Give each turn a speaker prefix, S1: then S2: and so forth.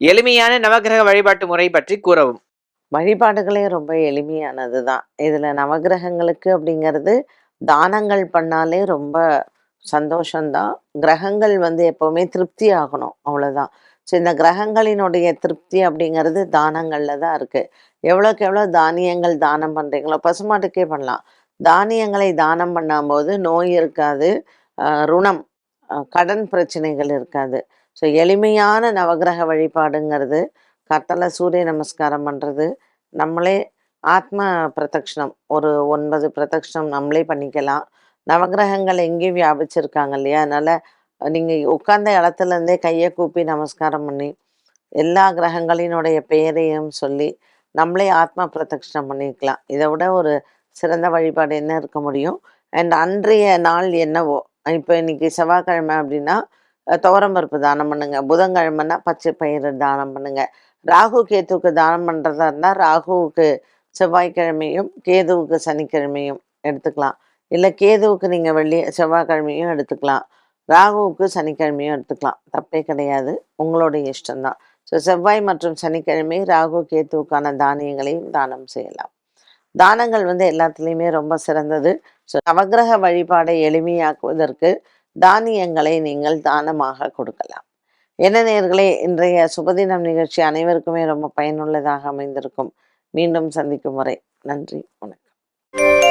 S1: எளிமையான நவகிரக வழிபாட்டு முறை பற்றி கூறவும்.
S2: வழிபாடுகளே ரொம்ப எளிமையானது தான் இதில் நவகிரகங்களுக்கு அப்படிங்கிறது தானங்கள் பண்ணாலே ரொம்ப சந்தோஷம்தான். கிரகங்கள் வந்து எப்போவுமே திருப்தி ஆகணும் அவ்வளோதான் ஸோ இந்த கிரகங்களினுடைய திருப்தி அப்படிங்கிறது தானங்களில் தான் இருக்குது எவ்வளோக்கு எவ்வளோ தானியங்கள் தானம் பண்ணுறீங்களோ பசுமாட்டுக்கே பண்ணலாம். தானியங்களை தானம் பண்ணும்போது நோய் இருக்காது ருணம் கடன் பிரச்சனைகள் இருக்காது. ஸோ எளிமையான நவகிரக வழிபாடுங்கிறது கத்தலை சூரிய நமஸ்காரம் பண்ணுறது நம்மளே ஆத்ம பிரதட்சணம் ஒரு ஒன்பது பிரதட்சணம் நம்மளே பண்ணிக்கலாம். நவகிரகங்கள் எங்கேயும் வியாபிச்சிருக்காங்க இல்லையா? அதனால் நீங்கள் உட்கார்ந்த இடத்துலேருந்தே கையை கூப்பி நமஸ்காரம் பண்ணி எல்லா கிரகங்களினுடைய பெயரையும் சொல்லி நம்மளே ஆத்ம பிரதட்சணம் பண்ணிக்கலாம். இதை விட ஒரு சிறந்த வழிபாடு என்ன இருக்க முடியும்? அண்ட் அன்றைய நாள் என்னவோ? இப்போ இன்னைக்கு செவ்வாய்க்கிழமை அப்படின்னா துவரம் பருப்பு தானம் பண்ணுங்க. புதன்கிழமைனா பச்சை பயிறு தானம் பண்ணுங்க. ராகு கேத்துவுக்கு தானம் பண்ணுறதா இருந்தால் ராகுவுக்கு செவ்வாய்க்கிழமையும் கேதுவுக்கு சனிக்கிழமையும் எடுத்துக்கலாம். இல்லை கேதுவுக்கு நீங்கள் வெள்ளி செவ்வாய்க்கிழமையும் எடுத்துக்கலாம். ராகுவுக்கு சனிக்கிழமையும் எடுத்துக்கலாம். தப்பே கிடையாது. உங்களுடைய இஷ்டம்தான். ஸோ செவ்வாய் மற்றும் சனிக்கிழமை ராகு கேத்துவுக்கான தானியங்களையும் தானம் செய்யலாம். தானங்கள் வந்து எல்லாத்துலேயுமே ரொம்ப சிறந்தது. ஸோ நவகிரக வழிபாடை எளிமையாக்குவதற்கு தானியங்களை நீங்கள் தானமாக கொடுக்கலாம். என்ன நேர்களே இன்றைய சுபதினம் நிகழ்ச்சி அனைவருக்குமே ரொம்ப பயனுள்ளதாக அமைந்திருக்கும். மீண்டும் சந்திக்கும் வரை நன்றி வணக்கம்.